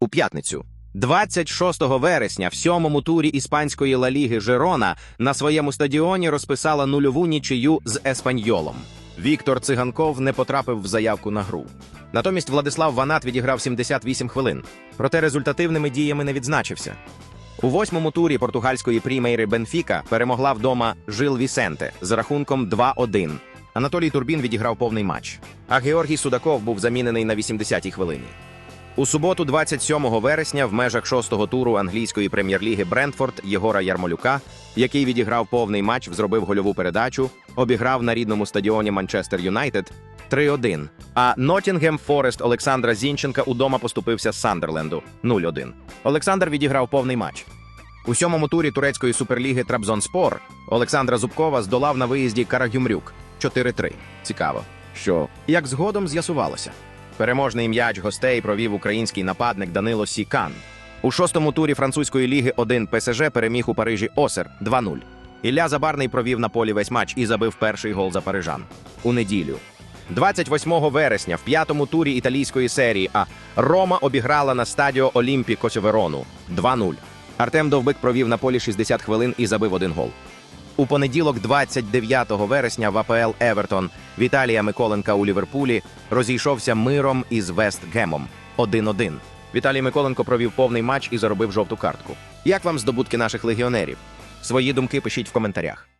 у п'ятницю. 26 вересня в сьомому турі іспанської Ла Ліги Жерона на своєму стадіоні розписала нульову нічию з Еспаньолом. Віктор Циганков не потрапив в заявку на гру. Натомість Владислав Ванат відіграв 78 хвилин, проте результативними діями не відзначився. У восьмому турі португальської прімейри Бенфіка перемогла вдома Жил Вісенте з рахунком 2-1. Анатолій Турбін відіграв повний матч, а Георгій Судаков був замінений на 80-й хвилині. У суботу, 27 вересня, в межах шостого туру англійської прем'єр-ліги Брентфорд Єгора Ярмолюка, який відіграв повний матч, зробив гольову передачу, обіграв на рідному стадіоні Манчестер Юнайтед 3-1. А Ноттінгем Форест Олександра Зінченка удома поступився з Сандерленду 0-1. Олександр відіграв повний матч. У сьомому турі турецької суперліги Трабзонспор Олександра Зубкова здолав на виїзді Карагюмрюк 4-3. Цікаво, що як згодом з'ясувалося. Переможний м'яч гостей провів український нападник Данило Сікан. У шостому турі французької ліги 1 ПСЖ переміг у Парижі Осер 2-0. Ілля Забарний провів на полі весь матч і забив перший гол за парижан. У неділю. 28 вересня в п'ятому турі італійської серії А Рома обіграла на стадіо Олімпіко Верону 2-0. Артем Довбик провів на полі 60 хвилин і забив один гол. У понеділок, 29 вересня, в АПЛ Евертон Віталія Миколенка у Ліверпулі розійшовся миром із Вестгемом 1-1. Віталій Миколенко провів повний матч і заробив жовту картку. Як вам здобутки наших легіонерів? Свої думки пишіть в коментарях.